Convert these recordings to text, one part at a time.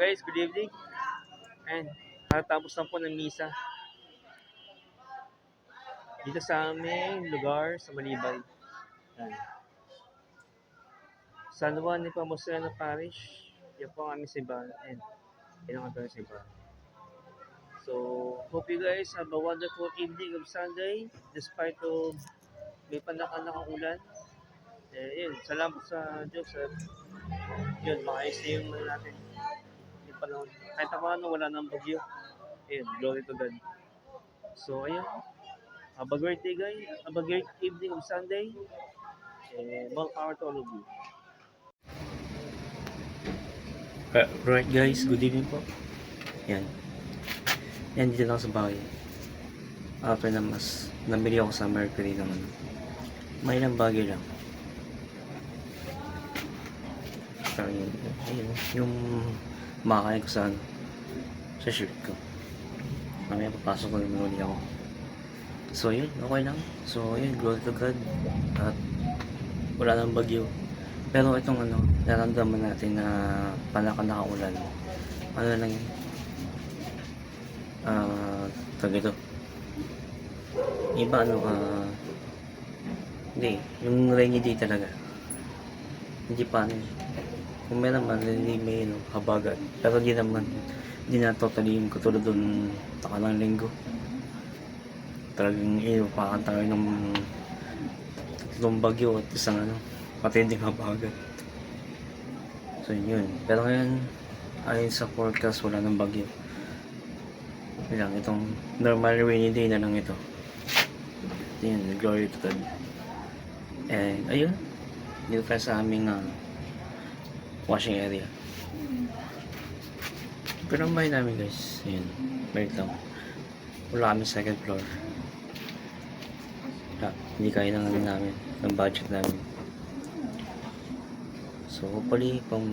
guys, good evening. And nakatapos na po ng misa. Dito sa aming lugar sa Malibay. Yan. San Juan ni Pamusena Parish. Yan po ang aming simbahan. And yan ang aming simbahan. So, hope you guys have a wonderful evening of Sunday despite of may pandakan ulan. Eh, yun, salamat sa Diyos yun, maayos na yung natin panahon. Kahit ako ano, wala nang bagyo. Ayun, glory to God. So, ayun. Have a great day, guys. Have a great evening of Sunday. And more power to all of you. Uh, right guys, good evening po. Yan. Yan, dito lang sa bahay. After na mas, nabili ako sa Mercury naman. May ilang bagay lang. Parang yun, ayun, yung makakain ko sa ano, sa shirt ko. Mamaya papasok ko yung uli ako. So yun, okay lang. So yun, glory to God. At wala nang bagyo. Pero itong ano, naramdaman natin na panaka nakaulan. Ano lang yun? Ah, tag ito. Iba ano, ah, hindi, yung rainy day talaga. Hindi pa ano. Kung meron man, hindi may ano, habagat. Pero di naman, hindi na totally yung katulad dun takalang linggo. Talagang inupakan tayo ng tatlong bagyo at isang ano, matinding habagat. So yun. Pero ngayon, ayon sa forecast, wala ng bagyo. Lang, itong normal rainy day na lang ito. Yun, glory to God. And ayun, dito tayo sa aming ah, washing area. Pero ang bahay namin guys, yun, wait lang. Wala kami second floor. Wala, hindi kaya ng ano namin, ng budget namin. So hopefully, kung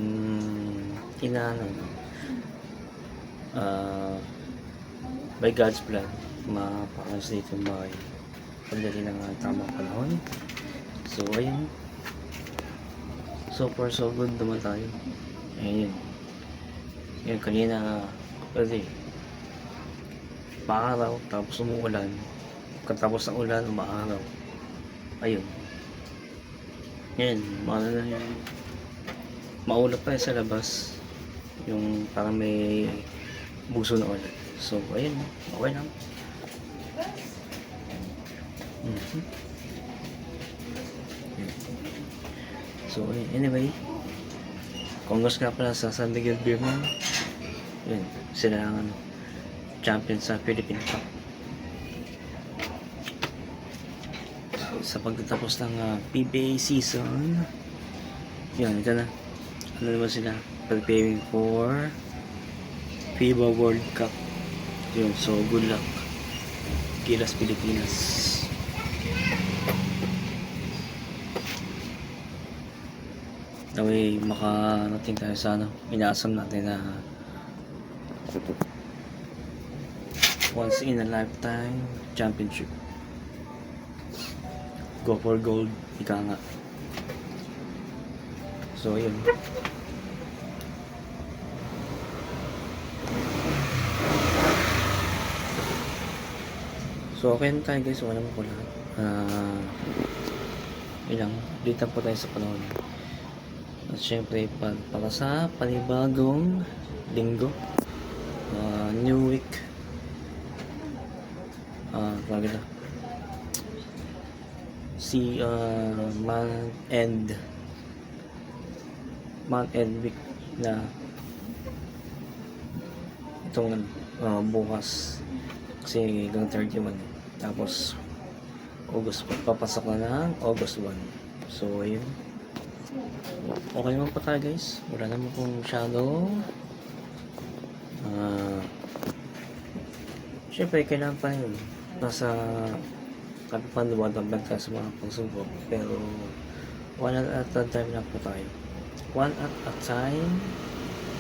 inaano, ah, by God's plan, mapakalas dito yung bahay. Pagdali ng ah, tamang panahon. So, ayun. So far, so good naman tayo. Ayun. Yun, kanina, kasi, maaraw, tapos umuulan. Katapos ng ulan, umaaraw. Ayun. Yan, ano na yun. Maulap pa sa labas. Yung parang may buso na ulan. So, ayun. Okay lang. Mhm. So, anyway, Congress nga pala sa San Miguel Beerman. Yun, sila ang ano, champion sa Philippine Cup. Sa pagtatapos ng ah, PBA season, yun, ito na. Ano naman sila? Preparing for FIBA World Cup. Yun, so good luck. Gilas Pilipinas. Naway makarating tayo sa ano, inaasam natin na once in a lifetime championship. Go for gold, ika nga. So, yun. So, okay na tayo guys. Wala po lahat. Ah, ilang, dito po tayo sa panahon. At syempre, pa, para sa panibagong linggo, ah, new week, ah, tawag ito, si ah, month end, month end week na itong ah, bukas. Kasi hanggang 31 tapos August papasok na ng August 1 so ayun okay naman po tayo guys wala naman pong shadow ah syempre kailangan pa yun nasa kami pa lumadamdag tayo sa mga pagsubok pero one at a time lang po tayo one at a time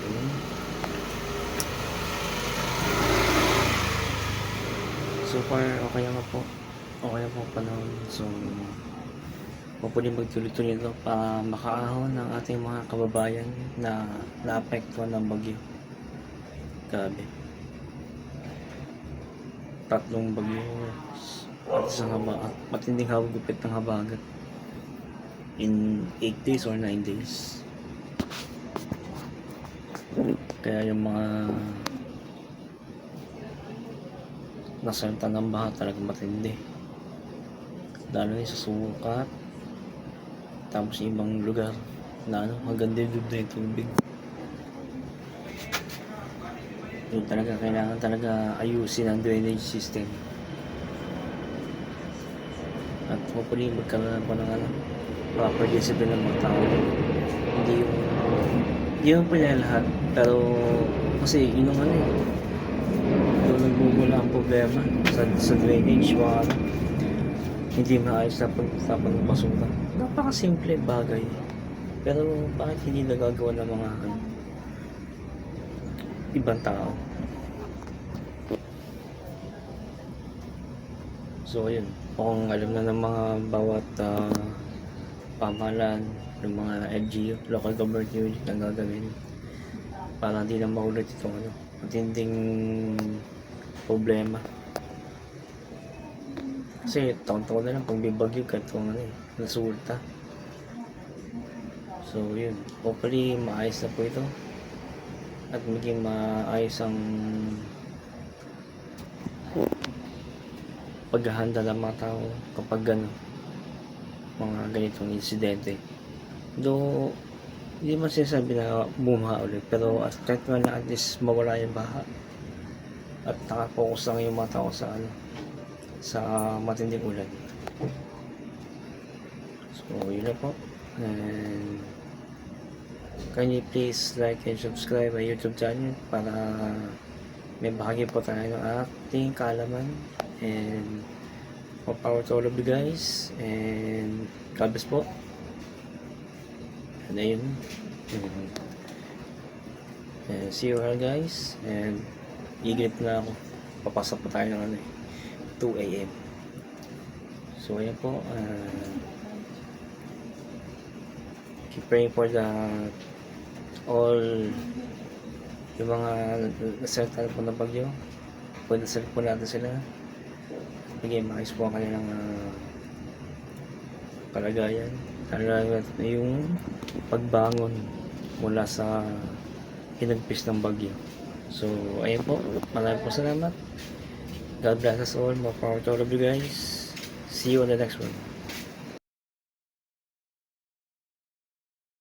Ayun. So far, okay naman po. Okay na po ang panahon. So, hopefully magtuloy-tuloy ito para makaahon ng ating mga kababayan na naapektuhan ng bagyo. Grabe. Tatlong bagyo at isang haba at matinding hawagupit ng habagat in 8 days or 9 days. Kaya yung mga nasalta ng baha talaga matindi. Lalo yung sa sukat. Tapos ibang lugar na ano, maganda yung na yung tubig. Yun talaga, kailangan talaga ayusin ang drainage system. At hopefully magkaroon po ng ano, proper discipline ng mga tao. Hindi yung, hindi yung pala lahat, pero kasi yun ang ano eh. Doon ang problema sa, sa drainage, mga ano, hindi maayos na pagtapan ng basura. Napakasimple bagay. Pero bakit hindi nagagawa ng mga ano, ibang tao? So, yun. Kung alam na ng mga bawat ah, pamahalaan, ng mga LGU, local government unit ang gagawin para hindi na maulit itong ano, matinding problema. Kasi taon-taon na lang pag may bagyo kahit kung ano eh, nasulta. So yun, hopefully maayos na po ito at maging maayos ang paghahanda ng mga tao kapag ano, mga ganitong insidente. Though, hindi man sinasabi na bumaha ulit, pero at kahit man na at least mawala yung baha at nakapokus lang yung mga tao sa ano, sa matinding ulan. So, yun na po. And you please like and subscribe my YouTube channel para may bahagi po tayo ng ating kaalaman and more power to all of you guys and God bless po and ayun and see you all guys and igilip na ako papasok po tayo ng ano eh 2 a.m. So, ayan po. Uh, keep praying for the all yung mga nasalta po ng bagyo. Pwede sa po natin sila. Bigay maayos po ang kanilang uh, kalagayan. Lalo na yung pagbangon mula sa hinagpis ng bagyo. So, ayun po. Maraming po salamat. God bless us all. More power to all of you guys. See you on the next one.